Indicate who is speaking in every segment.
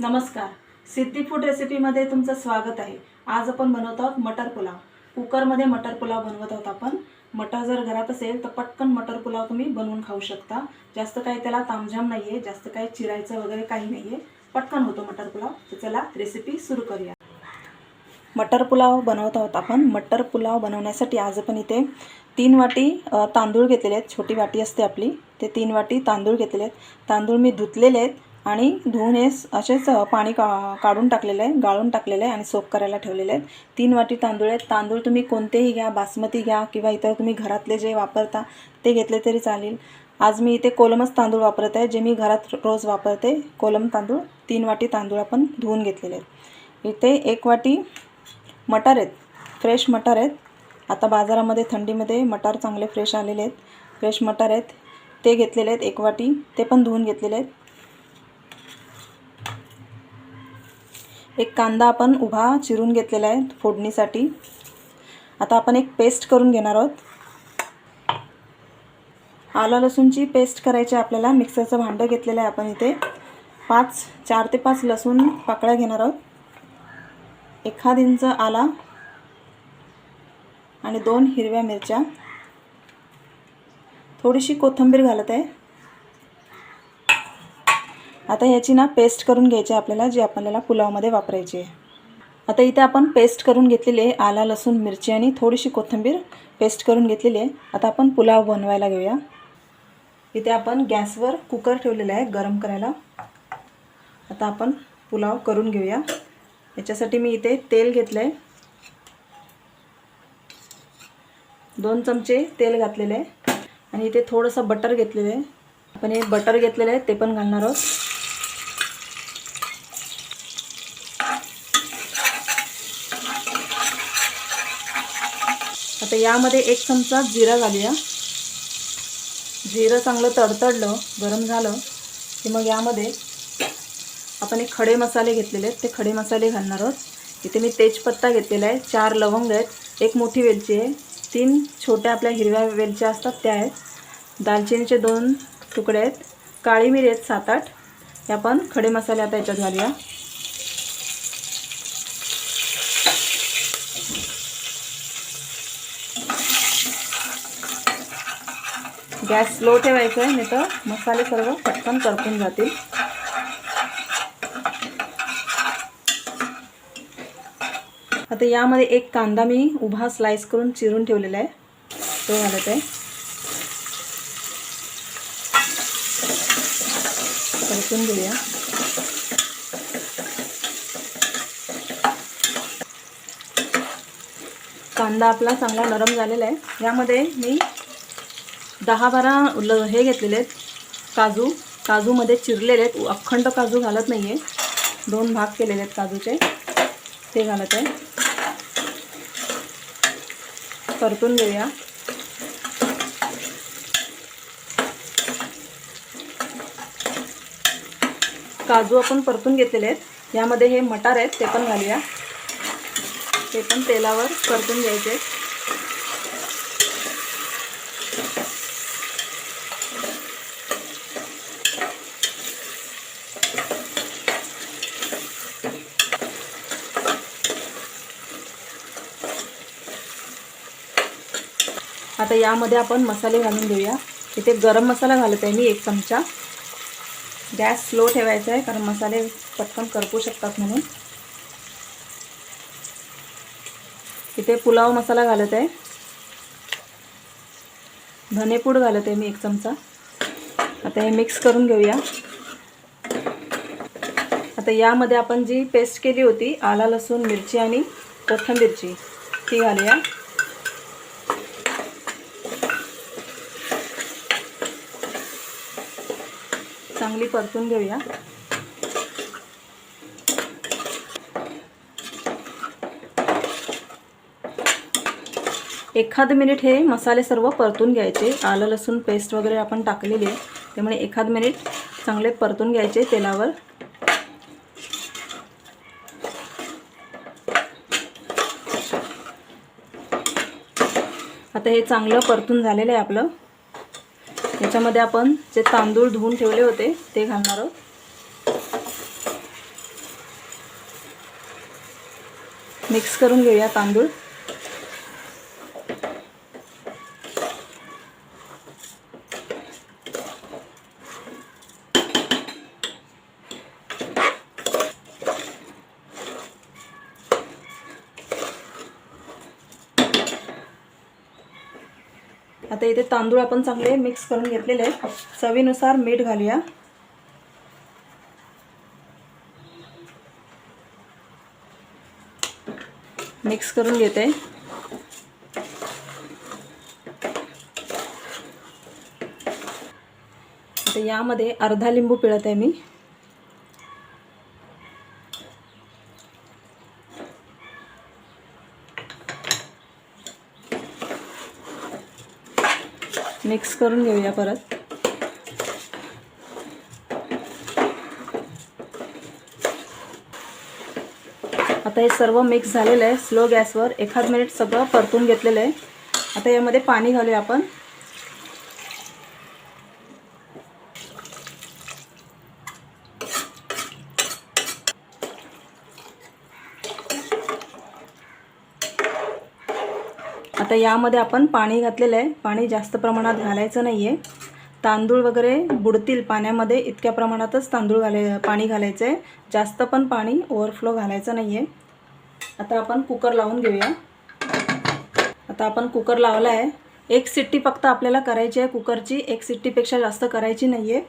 Speaker 1: नमस्कार. सिद्धी फूड रेसिपीमध्ये तुमचं स्वागत आहे. आज आपण बनवत आहोत मटर पुलाव. कुकरमध्ये मटर पुलाव बनवत आहोत आपण. मटर जर घरात असेल तर पटकन मटर पुलाव तुम्ही बनवून खाऊ शकता. जास्त काही त्याला तामझाम नाही आहे जास्त काही चिरायचं वगैरे काही नाही आहे पटकन होतो मटर पुलाव. तर चला रेसिपी सुरू करूया. मटर पुलाव बनवत आहोत आपण. मटर पुलाव बनवण्यासाठी आज आपण इथे तीन वाटी तांदूळ घेतलेले आहेत. छोटी वाटी असते आपली. ते तीन वाटी तांदूळ घेतलेले आहेत. तांदूळ मी धुतलेले आहेत. आणि धुवून हे असेच पाणी का काढून टाकलेलं आहे गाळून टाकलेलं आहे आणि सोप करायला ठेवलेले आहेत. तीन वाटी तांदूळ आहेत. तांदूळ तुम्ही कोणतेही घ्या बासमती घ्या किंवा इतर तुम्ही घरातले जे वापरता ते घेतले तरी चालेल. आज मी इथे कोलमच तांदूळ वापरत आहे जे मी घरात रोज वापरते. कोलम तांदूळ तीन वाटी तांदूळ आपण धुवून घेतलेले आहेत. इथे एक वाटी मटार आहेत. फ्रेश मटार आहेत. आता बाजारामध्ये थंडीमध्ये मटार चांगले फ्रेश आलेले आहेत. फ्रेश मटार आहेत. ते घेतलेले आहेत एक वाटी. ते पण धुवून घेतलेले आहेत. एक कांदा आपण उभा चिरून घेतलेला आहे फोडणीसाठी. आता आपण एक पेस्ट करून घेणार आहोत. आला लसूणची पेस्ट करायची आहे आपल्याला. मिक्सरचं भांडं घेतलेलं आहे आपण इथे. पाच चार ते पाच लसूण पाकळ्या घेणार आहोत. एखाद इंच आला आणि दोन हिरव्या मिरच्या. थोडीशी कोथिंबीर घालत आहे. आता ह्याची ना पेस्ट करून घ्यायची आहे आपल्याला जी आपल्याला पुलावमध्ये वापरायची आहे. आता इथे आपण पेस्ट करून घेतलेली आहे आला लसूण मिरची आणि थोडीशी कोथिंबीर पेस्ट करून घेतलेली आहे. आता आपण पुलाव बनवायला घेऊया. इथे आपण गॅसवर कुकर ठेवलेला आहे गरम करायला. आता आपण पुलाव करून घेऊया. याच्यासाठी मी इथे तेल घेतलं आहे दोन चमचे तेल घातलेले आहे. आणि इथे थोडंसं बटर घेतलेलं आहे. आपण हे बटर घेतलेलं आहे ते पण घालणार आहोत. यामध्ये एक चमचा जिरा घालूया. जिरं चांगलं तडतडलं गरम झालं की मग यामध्ये आपण एक खडे मसाले घेतलेले आहेत. ते खडे मसाले घालणार आहोत. इथे मी तेजपत्ता घेतलेला आहे. चार लवंग आहेत. एक मोठी वेलची आहे. तीन छोट्या आपल्या हिरव्या वेलच्या असतात त्या आहेत. दालचिनीचे दोन तुकडे आहेत. काळी मिरी आहेत सात आठ. हे आपण खडे मसाले आता याच्यात घालूया. गॅस स्लो ठेवायचा आहे नाही तर मसाले सर्व पटकन करपून जातील. आता यामध्ये एक कांदा मी उभा स्लाइस करून चिरून ठेवलेला आहे. तो घालत आहे परतून घेऊया. कांदा आपला चांगला नरम झालेला आहे. यामध्ये मी दहा बारा ल हे घेतलेले आहेत. काजू. काजूमध्ये चिरलेले आहेत. अखंड काजू घालत नाही आहे दोन भाग केलेले आहेत काजूचे. ते घालत आहे. परतून घेऊया. काजू आपण परतून घेतलेले आहेत. यामध्ये हे मटार आहेत ते पण घालूया. ते पण तेलावर परतून घ्यायचे आहेत. आता यामध्ये आपण मसाले घालून घेऊया. इथे गरम मसाला घालत आहे मी एक चमचा. गॅस स्लो ठेवायचा आहे कारण मसाले पटकन करपू शकतात म्हणून. इथे पुलाव मसाला घालत आहे धनेपूड घालत आहे मी एक चमचा. आता हे मिक्स करून घेऊया. आता यामध्ये आपण जी पेस्ट केली होती आला लसूण मिरची आणि कोथंबीरची ती घालूया. चांगली परतून घेऊया. एखाद मिनिट हे मसाले सर्व परतून घ्यायचे. आलं लसूण पेस्ट वगैरे आपण टाकलेली आहे. त्यामुळे एखाद मिनिट चांगले परतून घ्यायचे तेलावर. आता हे चांगलं परतून झालेलं आहे आपलं. त्याच्यामध्ये आपण जे तांदूळ धुवून ठेवले होते ते घालणार आहोत. मिक्स करून घेऊया तांदूळ. आता इथे तांदूळ आपण चांगले मिक्स करून घेतलेले आहेत. चवीनुसार मीठ घालूया. मिक्स करून घेते. आता यामध्ये अर्धा लिंबू पिळत आहे मी. मिक्स करून घेऊया परत. आता हे सर्व मिक्स झालेलं आहे स्लो गॅसवर. एखाद मिनिट सगळं परतून घेतलेलं आहे. आता यामध्ये पाणी घालूया आपण. आता यामध्ये आपण पाणी घातलेलं आहे. पाणी जास्त प्रमाणात घालायचं नाही आहे तांदूळ वगैरे बुडतील पाण्यामध्ये इतक्या प्रमाणातच तांदूळ घालाय पाणी घालायचं आहे जास्त पण पाणी ओव्हरफ्लो घालायचं नाही आहे आता आपण कुकर लावून घेऊया. आता आपण कुकर लावला आहे एक सिट्टी फक्त आपल्याला करायची आहे कुकरची एक सिट्टीपेक्षा जास्त करायची नाही आहे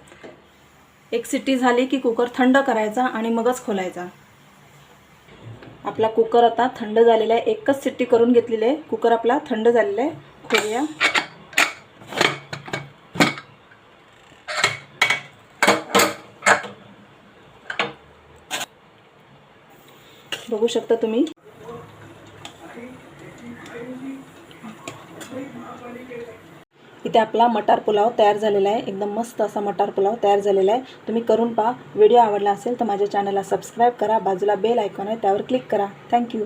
Speaker 1: एक सिट्टी झाली की कुकर थंड करायचा आणि मगच खोलायचा. आपला कुकर आता थंड झालेला आहे. एकच सिट्टी करून घेतलेली आहे. कुकर आपला थंड झालेला आहे. खोलूया. बघू शकता तुम्ही. इथे आपला मटार पुलाव तयार झालेला आहे. एकदम मस्त असा मटार पुलाव तयार झालेला आहे. तुम्ही करून पहा. व्हिडिओ आवडला असेल तर माझ्या चॅनलला सबस्क्राईब करा. बाजूला बेल आयकॉन आहे त्यावर क्लिक करा. थँक्यू